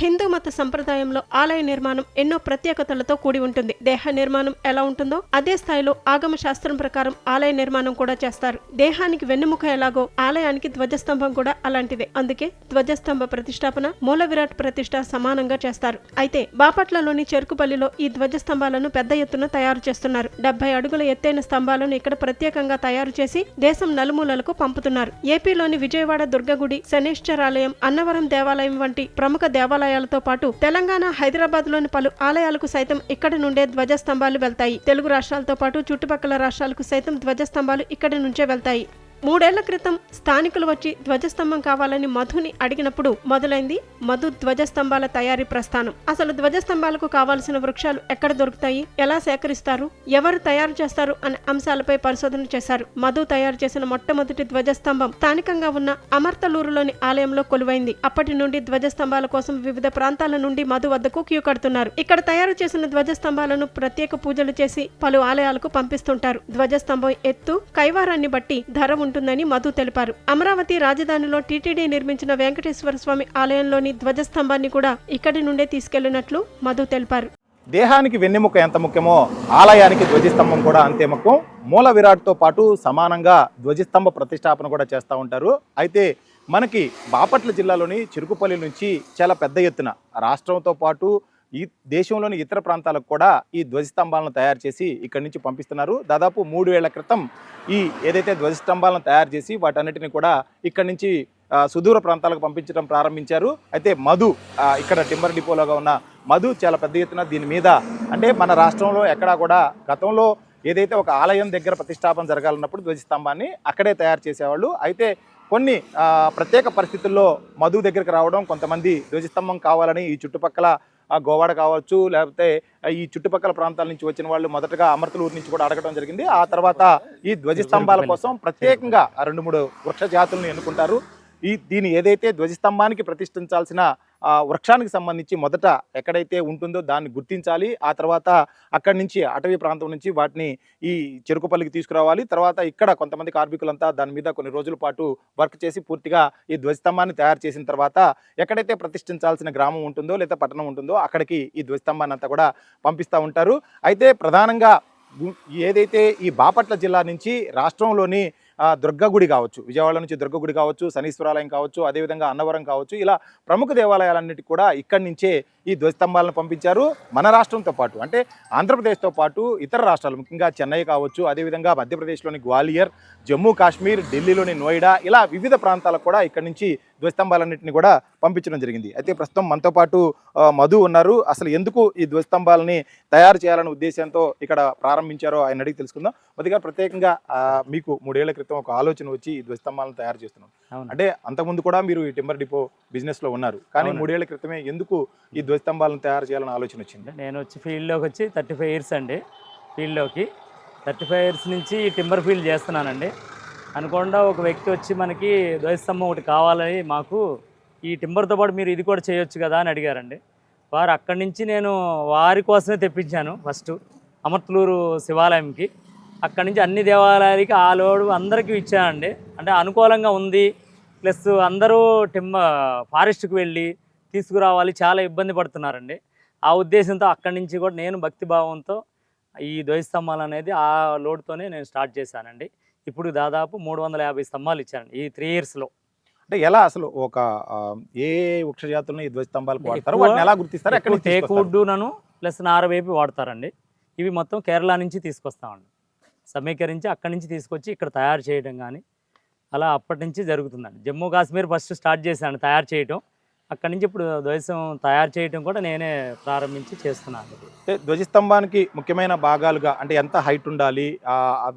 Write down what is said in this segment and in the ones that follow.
హిందూ మత సంప్రదాయంలో ఆలయ నిర్మాణం ఎన్నో ప్రత్యేకతలతో కూడి ఉంటుంది. దేహ నిర్మాణం ఎలా ఉంటుందో అదే స్థాయిలో ఆగమ శాస్త్రం ప్రకారం ఆలయ నిర్మాణం కూడా చేస్తారు. దేహానికి వెన్నెముక ఎలాగో ఆలయానికి ధ్వజస్తంభం కూడా అలాంటిదే. అందుకే ధ్వజస్తంభ ప్రతిష్టాపన మూల విరాట్ ప్రతిష్ట సమానంగా చేస్తారు. అయితే బాపట్లలోని చెరుకుపల్లిలో ఈ ధ్వజస్తంభాలను పెద్ద ఎత్తున తయారు చేస్తున్నారు. డెబ్బై అడుగుల ఎత్తైన స్తంభాలను ఇక్కడ ప్రత్యేకంగా తయారు చేసి దేశం నలుమూలలకు పంపుతున్నారు. ఏపీలోని విజయవాడ దుర్గగుడి శనేశ్వరాలయం అన్నవరం దేవాలయం వంటి ప్రముఖ దేవాలయాలతో పాటు తెలంగాణ హైదరాబాద్లోని పలు ఆలయాలకు సైతం ఇక్కడి నుండే ధ్వజస్తంభాలు వెళ్తాయి. తెలుగు రాష్ట్రాలతో పాటు చుట్టుపక్కల రాష్ట్రాలకు సైతం ధ్వజస్తంభాలు ఇక్కడి నుంచే వెళ్తాయి. మూడేళ్ళ క్రితం స్థానికులు వచ్చి ధ్వజస్తంభం కావాలని మధుని అడిగినప్పుడు మొదలైంది మధు ధ్వజస్తంభాల తయారీ ప్రస్థానం. అసలు ధ్వజస్తంభాలకు కావాల్సిన వృక్షాలు ఎక్కడ దొరుకుతాయి? ఎలా సేకరిస్తారు? ఎవరు తయారు చేస్తారు? అనే అంశాలపై పరిశోధన చేశారు. మధు తయారు చేసిన మొట్టమొదటి ధ్వజస్తంభం స్థానికంగా ఉన్న అమర్తలూరులోని ఆలయంలో కొలువైంది. అప్పటి నుండి ధ్వజస్తంభాల కోసం వివిధ ప్రాంతాల నుండి మధు వద్దకు క్యూ కడుతున్నారు. ఇక్కడ తయారు చేసిన ధ్వజస్తంభాలను ప్రత్యేక పూజలు చేసి పలు ఆలయాలకు పంపిస్తుంటారు. ధ్వజస్తంభం ఎత్తు కైవారాన్ని బట్టి ధర ఉంటుందని మధు తెలిపారు. అమరావతి రాజధానిలో టీటీడీ నిర్మించిన వెంకటేశ్వర స్వామి ఆలయంలోని ధ్వజస్తంభాన్ని కూడా ఇక్కడి నుండే తీసుకెళ్ళినట్లు మధు తెలిపారు. దేహానికి వెన్నెముక ఎంత ముఖ్యమో ఆలయానికి ధ్వజస్తంభం కూడా అంతే ముఖ్యం. మూల విరాట్తో పాటు సమానంగా ధ్వజస్తంభ ప్రతిష్టాపన కూడా చేస్తూ ఉంటారు. అయితే మనకి బాపట్ల జిల్లాలోని చిరుకుపల్లి నుంచి చాలా పెద్ద ఎత్తున రాష్ట్రంతో పాటు ఈ దేశంలోని ఇతర ప్రాంతాలకు కూడా ఈ ధ్వజస్తంభాలను తయారు చేసి ఇక్కడి నుంచి పంపిస్తున్నారు. దాదాపు మూడు వేళ్ళ క్రితం ఈ ఏదైతే ధ్వజస్తంభాలను తయారు చేసి వాటన్నిటిని కూడా ఇక్కడి నుంచి సుదూర ప్రాంతాలకు పంపించడం ప్రారంభించారు. అయితే మధు ఇక్కడ టింబర్ డిపోలోగా ఉన్న మధు చాలా పెద్ద ఎత్తున దీని మీద అంటే మన రాష్ట్రంలో ఎక్కడా కూడా గతంలో ఏదైతే ఒక ఆలయం దగ్గర ప్రతిష్టాపన జరగాలన్నప్పుడు ధ్వజస్తంభాన్ని అక్కడే తయారు చేసేవాళ్ళు. అయితే కొన్ని ప్రత్యేక పరిస్థితుల్లో మధు దగ్గరికి రావడం కొంతమంది ధ్వజస్తంభం కావాలని ఈ చుట్టుపక్కల ఆ, గోవాడ కావచ్చు లేకపోతే ఈ చుట్టుపక్కల ప్రాంతాల నుంచి వచ్చిన వాళ్ళు మొదటగా అమర్తలూరు నుంచి కూడా అడగడం జరిగింది. ఆ తర్వాత ఈ ధ్వజస్తంభాల కోసం ప్రత్యేకంగా ఆ రెండు మూడు వృక్ష జాతులను ఎన్నుకుంటారు. ఈ దీని ఏదైతే ధ్వజస్తంభానికి ప్రతిష్ఠించాల్సిన వృక్షానికి సంబంధించి మొదట ఎక్కడైతే ఉంటుందో దాన్ని గుర్తించాలి. ఆ తర్వాత అక్కడి నుంచి అటవీ ప్రాంతం నుంచి వాటిని ఈ చెరుకుపల్లికి తీసుకురావాలి. తర్వాత ఇక్కడ కొంతమంది కార్మికులంతా దాని మీద కొన్ని రోజుల పాటు వర్క్ చేసి పూర్తిగా ఈ ధ్వజస్తంభాన్ని తయారు చేసిన తర్వాత ఎక్కడైతే ప్రతిష్ఠించాల్సిన గ్రామం ఉంటుందో లేదా పట్టణం ఉంటుందో అక్కడికి ఈ ధ్వజస్తంభాన్ని అంతా కూడా పంపిస్తూ ఉంటారు. అయితే ప్రధానంగా ఏదైతే ఈ బాపట్ల జిల్లా నుంచి రాష్ట్రంలోని దుర్గగుడి కావచ్చు విజయవాడ నుంచి దుర్గగుడి కావచ్చు శనీశ్వరాలయం కావచ్చు అదేవిధంగా అన్నవరం కావచ్చు ఇలా ప్రముఖ దేవాలయాలన్నిటికీ కూడా ఇక్కడి నుంచే ఈ ధ్వజస్తంభాలను పంపించారు. మన రాష్ట్రంతో పాటు అంటే ఆంధ్రప్రదేశ్తో పాటు ఇతర రాష్ట్రాలు ముఖ్యంగా చెన్నై కావచ్చు అదేవిధంగా మధ్యప్రదేశ్లోని గ్వాలియర్ జమ్మూ కాశ్మీర్ ఢిల్లీలోని నోయిడా ఇలా వివిధ ప్రాంతాలకు కూడా ఇక్కడి నుంచి ధ్వజస్తంభాలన్నింటినీ కూడా పంపించడం జరిగింది. అయితే ప్రస్తుతం మనతో పాటు మధు ఉన్నారు. అసలు ఎందుకు ఈ ధ్వజస్తంభాలని తయారు చేయాలనే ఉద్దేశంతో ఇక్కడ ప్రారంభించారో ఆయన అడిగి తెలుసుకుందాం. మొదటిగా ప్రత్యేకంగా మీకు మూడేళ్ళ క్రితం ఒక ఆలోచన వచ్చి ఈ ధ్వజస్తంభాలను తయారు చేస్తున్నాం. అంటే అంతకుముందు కూడా మీరు ఈ టింబర్ డిపో బిజినెస్లో ఉన్నారు. కానీ. మూడేళ్ళ క్రితమే ఎందుకు ఈ ధ్వజస్తంభాలను తయారు చేయాలని ఆలోచన వచ్చింది? నేను వచ్చి ఫీల్డ్లోకి వచ్చి థర్టీ ఫైవ్ ఇయర్స్ అండి ఫీల్డ్లోకి. థర్టీ ఫైవ్ ఇయర్స్ నుంచి ఈ టింబర్ ఫీల్డ్ చేస్తున్నానండి. అనుకోకుండా ఒక వ్యక్తి వచ్చి మనకి ధ్వజస్తంభం ఒకటి కావాలని మాకు ఈ టింబర్తో పాటు మీరు ఇది కూడా చేయొచ్చు కదా అని అడిగారండి. వారు అక్కడి నుంచి నేను వారి కోసమే తెప్పించాను ఫస్ట్. అమర్తలూరు శివాలయంకి. అక్కడి నుంచి అన్ని దేవాలయాలకి ఆ లోడు అందరికీ ఇచ్చానండి. అంటే అనుకూలంగా ఉంది. ప్లస్ అందరూ టిమ్మ ఫారెస్ట్కి వెళ్ళి తీసుకురావాలి. చాలా ఇబ్బంది పడుతున్నారండి. ఆ ఉద్దేశంతో అక్కడి నుంచి కూడా నేను భక్తి భావంతో ఈ ధ్వజస్తంభాలు అనేది ఆ లోడ్తోనే నేను స్టార్ట్ చేశానండి. ఇప్పుడు దాదాపు మూడు వందల యాభై స్తంభాలు ఇచ్చానండి ఈ త్రీ ఇయర్స్లో. అంటే ఎలా అసలు ఒక ఏ వృక్ష జాతులను ఈ ధ్వజస్తంభాలకు వాడతారు వాటిని ఎలా గుర్తిస్తారు? ఎక్కడ నుంచి టేక్ తీసుకొస్తారు? వుడ్డునను ప్లస్ నారవేపి వాడతారండి. ఇవి మొత్తం కేరళ నుంచి తీసుకొస్తామండి. సమీకరించి అక్కడి నుంచి తీసుకొచ్చి ఇక్కడ తయారు చేయడం కానీ అలా అప్పటి నుంచి జరుగుతుందండి. జమ్మూ కాశ్మీర్ ఫస్ట్ స్టార్ట్ చేశాను తయారు చేయటం. అక్కడి నుంచి ఇప్పుడు ద్వైసం తయారు చేయటం కూడా నేనే ప్రారంభించి చేస్తున్నాను. అంటే ధ్వజస్తంభానికి ముఖ్యమైన భాగాలుగా అంటే ఎంత హైట్ ఉండాలి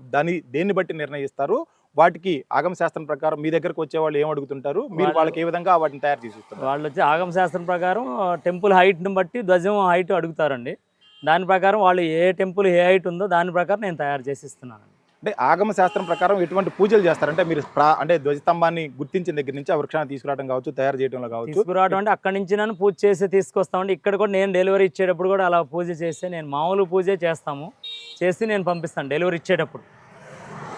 దాని దేన్ని బట్టి నిర్ణయిస్తారు? వాటికి ఆగమ శాస్త్రం ప్రకారం మీ దగ్గరకు వచ్చే వాళ్ళు ఏం అడుగుతుంటారు? మీరు వాళ్ళు- వాళ్ళకి ఏ విధంగా వాటిని తయారు చేసి వాళ్ళు వచ్చి ఆగమ శాస్త్రం ప్రకారం టెంపుల్ హైట్ని బట్టి ధ్వజం హైట్ అడుగుతారండి. దాని ప్రకారం వాళ్ళు ఏ టెంపుల్ ఏ హైట్ ఉందో దాని ప్రకారం నేను తయారు చేసి ఇస్తున్నాను అంటే ఆగమ శాస్త్రం ప్రకారం ఎటువంటి పూజలు చేస్తారు? అంటే మీరు అంటే ధ్వజస్తంభాన్ని గుర్తించిన దగ్గర నుంచి ఆ వృక్షాన్ని తీసుకురావడం కావచ్చు తయారు చేయడంలో కావచ్చు. తీసుకురావడం అంటే అక్కడి నుంచి నన్ను పూజ చేసి తీసుకొస్తామండి. ఇక్కడ కూడా నేను డెలివరీ ఇచ్చేటప్పుడు కూడా అలా పూజ చేస్తే నేను మామూలు పూజే చేస్తాము. చేసి నేను పంపిస్తాను డెలివరీ ఇచ్చేటప్పుడు.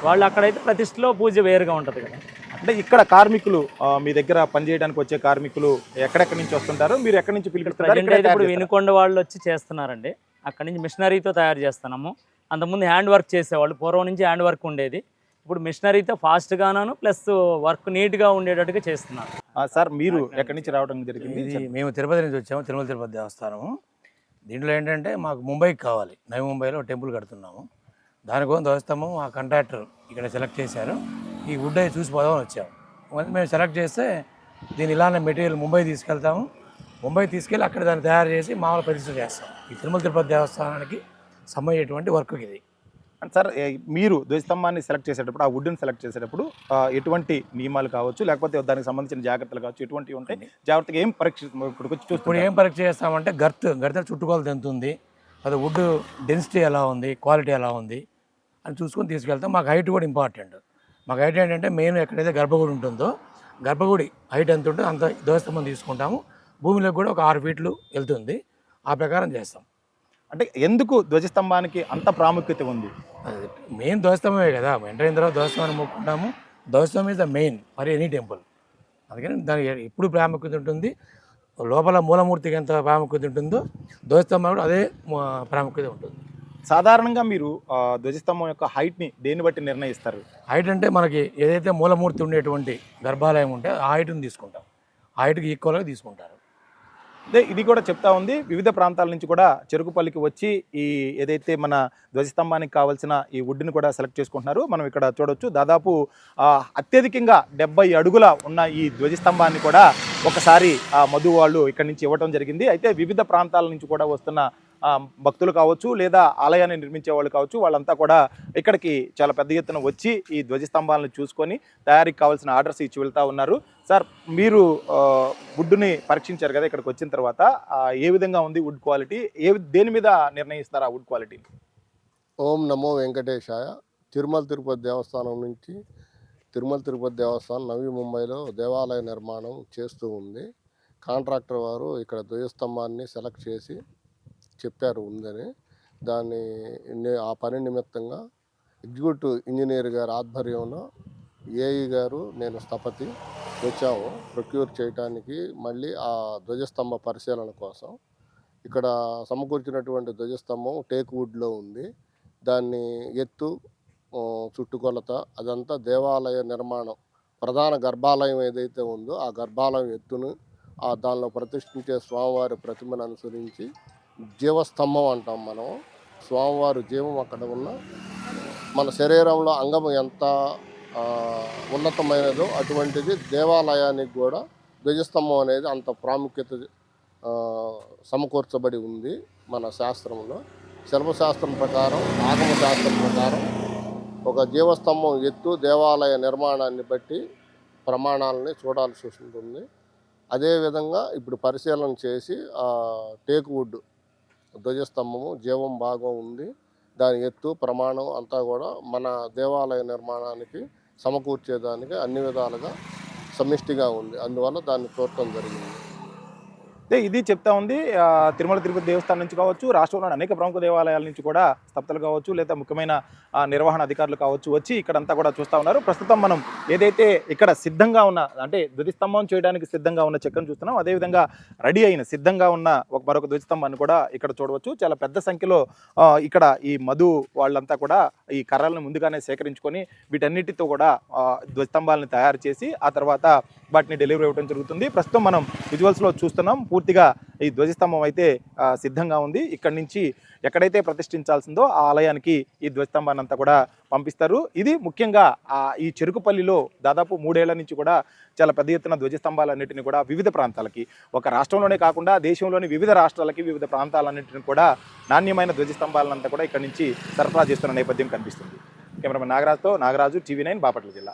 వాళ్ళు అక్కడైతే ప్రతిష్టలో పూజ వేరుగా ఉంటుంది కదా. అంటే ఇక్కడ కార్మికులు మీ దగ్గర పనిచేయడానికి వచ్చే కార్మికులు ఎక్కడెక్కడి నుంచి వస్తుంటారు? మీరు ఎక్కడి నుంచి పిలుపుతారు ఇప్పుడు వినుకొండ వాళ్ళు వచ్చి చేస్తున్నారండి. అక్కడి నుంచి మిషనరీతో తయారు చేస్తున్నాము. అంతకుముందు హ్యాండ్ వర్క్ చేసేవాళ్ళు పూర్వం నుంచి హ్యాండ్ వర్క్ ఉండేది. ఇప్పుడు మిషనరీతో ఫాస్ట్గాను ప్లస్ వర్క్ నీట్గా ఉండేటట్టుగా చేస్తున్నారు. సార్ మీరు ఎక్కడి నుంచి రావడం జరిగింది? ఇది మేము తిరుపతి నుంచి వచ్చాము తిరుమల తిరుపతి దేవస్థానము. దీంట్లో ఏంటంటే మాకు ముంబైకి కావాలి. నవి ముంబైలో టెంపుల్ కడుతున్నాము. దానికోసం దోస్తాము మా కాంట్రాక్టర్ ఇక్కడ సెలెక్ట్ చేశారు. ఈ వుడ్ అయి చూసి పోదామని వచ్చాము. మేము సెలెక్ట్ చేస్తే దీని ఇలానే మెటీరియల్ ముంబై తీసుకెళ్తాము. ముంబై తీసుకెళ్ళి అక్కడ దాన్ని తయారు చేసి మామూలు ప్రతిష్ట చేస్తాం. ఈ తిరుమల తిరుపతి దేవస్థానానికి సంబంధించినటువంటి వర్క్ ఇది. అంటే సార్ మీరు ధ్వజస్తంభాన్ని సెలెక్ట్ చేసేటప్పుడు ఆ వుడ్ని సెలెక్ట్ చేసేటప్పుడు ఎటువంటి నియమాలు కావచ్చు లేకపోతే దానికి సంబంధించిన జాగ్రత్తలు కావచ్చు ఎటువంటివి ఉంటాయి? జాగ్రత్తగా ఏం పరీక్ష ఇప్పుడు ఏం పరీక్ష చేస్తామంటే గర్త్ గర్త చుట్టుకోవాలి ఎంత ఉంది అది వుడ్ డెన్సిటీ ఎలా ఉంది క్వాలిటీ ఎలా ఉంది అని చూసుకొని తీసుకెళ్తాం. మాకు హైట్ కూడా ఇంపార్టెంట్. మాకు హైట్ ఏంటంటే మెయిన్ ఎక్కడైతే గర్భగుడి ఉంటుందో గర్భగుడి హైట్ ఎంత ఉంటుందో అంత దోస్తమని తీసుకుంటాము. భూమిలోకి కూడా ఒక ఆరు ఫీట్లు వెళ్తుంది. ఆ ప్రకారం చేస్తాం. అంటే ఎందుకు ధ్వజస్తంభానికి అంత ప్రాముఖ్యత ఉంది? మెయిన్ దోస్తమే కదా. ఎంటర్ అయిన తర్వాత దోస్తమని మొక్కుంటాము దోస్తం is the main for any temple అందుకని దానికి ఎప్పుడు ప్రాముఖ్యత ఉంటుంది? లోపల మూలమూర్తికి ఎంత ప్రాముఖ్యత ఉంటుందో దోస్తంభం కూడా అదే ప్రాముఖ్యత ఉంటుంది. సాధారణంగా మీరు ధ్వజస్తంభం యొక్క హైట్ని దేన్ని బట్టి నిర్ణయిస్తారు? హైట్ అంటే మనకి ఏదైతే మూలమూర్తి ఉండేటువంటి గర్భాలయం ఉంటే ఆ హైట్ని తీసుకుంటాం. ఆ హైట్కి ఈక్వల్గా తీసుకుంటారు. ఇది కూడా చెప్తా ఉంది. వివిధ ప్రాంతాల నుంచి కూడా చెరుకుపల్లికి వచ్చి ఈ ఏదైతే మన ధ్వజస్తంభానికి కావాల్సిన ఈ వుడ్ని కూడా సెలెక్ట్ చేసుకుంటున్నారు. మనం ఇక్కడ చూడొచ్చు. దాదాపు అత్యధికంగా డెబ్బై అడుగుల ఉన్న ఈ ధ్వజస్తంభాన్ని కూడా ఒకసారి ఆ మధు వాళ్ళు ఇక్కడ నుంచి ఇవ్వడం జరిగింది. అయితే వివిధ ప్రాంతాల నుంచి కూడా వస్తున్న భక్తులు కావచ్చు లేదా ఆలయాన్ని నిర్మించే వాళ్ళు కావచ్చు వాళ్ళంతా కూడా ఇక్కడికి చాలా పెద్ద ఎత్తున వచ్చి ఈ ధ్వజస్తంభాలను చూసుకొని తయారీకి కావాల్సిన ఆర్డర్స్ ఇచ్చి వెళ్తూ ఉన్నారు. సార్ మీరు వుడ్డుని వుడ్ని పరీక్షించారు కదా ఇక్కడికి వచ్చిన తర్వాత ఏ విధంగా ఉంది వుడ్ క్వాలిటీ? ఏ దేని మీద నిర్ణయిస్తారు ఆ వుడ్ క్వాలిటీ? ఓం నమో వెంకటేశాయ. తిరుమల తిరుపతి దేవస్థానం నుంచి తిరుమల తిరుపతి దేవస్థానం నవీ ముంబైలో దేవాలయ నిర్మాణం చేస్తూ ఉంది. కాంట్రాక్టర్ వారు ఇక్కడ ధ్వజస్తంభాన్ని సెలెక్ట్ చేసి చెప్పారు ఉందని దాన్ని ఆ పని నిమిత్తంగా ఎగ్జిక్యూటివ్ ఇంజనీర్ గారి ఆధ్వర్యంలో ఏఈ గారు నేను స్థపతి వచ్చాము ప్రొక్యూర్ చేయడానికి మళ్ళీ ఆ ధ్వజస్తంభ పరిశీలన కోసం. ఇక్కడ సమకూర్చినటువంటి ధ్వజస్తంభం టేక్ వుడ్లో ఉంది. దాన్ని ఎత్తు చుట్టుకొలత అదంతా దేవాలయ నిర్మాణం. ప్రధాన గర్భాలయం ఏదైతే ఉందో ఆ గర్భాలయం ఎత్తును ఆ దానిలో ప్రతిష్ఠించే స్వామివారి ప్రతిమను అనుసరించి జీవస్తంభం అంటాం మనం. స్వామివారి జీవం అక్కడ ఉన్న మన శరీరంలో అంగం ఎంత ఉన్నతమైనదో అటువంటిది దేవాలయానికి కూడా ధ్వజస్తంభం అనేది అంత ప్రాముఖ్యత సమకూర్చబడి ఉంది మన శాస్త్రంలో. శిల్పశాస్త్రం ప్రకారం ఆగమ శాస్త్రం ప్రకారం ఒక జీవస్తంభం ఎత్తు దేవాలయ నిర్మాణాన్ని బట్టి ప్రమాణాలని చూడాల్సి ఉంటుంది అదేవిధంగా ఇప్పుడు పరిశీలన చేసి టేక్వుడ్ టేక్ వుడ్ ధ్వజస్తంభము జీవం బాగా ఉంది. దాని ఎత్తు ప్రమాణం అంతా కూడా మన దేవాలయ నిర్మాణానికి సమకూర్చేదానికి అన్ని విధాలుగా సమిష్టిగా ఉంది. అందువల్ల దాన్ని చూడటం జరిగింది. ఇది చెప్తా ఉంది తిరుమల తిరుపతి దేవస్థానం నుంచి కావచ్చు రాష్ట్రంలోని అనేక ప్రముఖ దేవాలయాల నుంచి కూడా స్థప్తలు కావచ్చు లేదా ముఖ్యమైన నిర్వహణ అధికారులు కావచ్చు వచ్చి ఇక్కడంతా కూడా చూస్తూ ఉన్నారు. ప్రస్తుతం మనం ఏదైతే ఇక్కడ సిద్ధంగా ఉన్న అంటే ధ్వజస్తంభం చేయడానికి సిద్ధంగా ఉన్న చెక్కను చూస్తున్నాం. అదేవిధంగా రెడీ అయిన సిద్ధంగా ఉన్న ఒక మరొక ధ్వజస్తంభాన్ని కూడా ఇక్కడ చూడవచ్చు. చాలా పెద్ద సంఖ్యలో ఇక్కడ ఈ మధు వాళ్ళంతా కూడా ఈ కర్రలను ముందుగానే సేకరించుకొని వీటన్నిటితో కూడా ధ్వజస్తంభాలను తయారు చేసి ఆ తర్వాత వాటిని డెలివరీ ఇవ్వడం జరుగుతుంది. ప్రస్తుతం మనం విజువల్స్లో చూస్తున్నాం. పూర్తిగా ఈ ధ్వజస్తంభం అయితే సిద్ధంగా ఉంది. ఇక్కడి నుంచి ఎక్కడైతే ప్రతిష్ఠించాల్సిందో ఆ ఆలయానికి ఈ ధ్వజస్తంభాన్ని అంతా కూడా పంపిస్తారు. ఇది ముఖ్యంగా ఆ, ఈ చెరుకుపల్లిలో దాదాపు మూడేళ్ళ నుంచి కూడా చాలా పెద్ద ఎత్తున ధ్వజస్తంభాలన్నింటినీ కూడా వివిధ ప్రాంతాలకి ఒక రాష్ట్రంలోనే కాకుండా దేశంలోని వివిధ రాష్ట్రాలకి వివిధ ప్రాంతాలన్నింటిని కూడా నాణ్యమైన ధ్వజస్తంభాలంతా కూడా ఇక్కడి నుంచి సరఫరా చేస్తున్న నేపథ్యం కనిపిస్తుంది. కెమెరామెన్ నాగరాజుతో నాగరాజు టీవీ నైన్ బాపట్ల జిల్లా.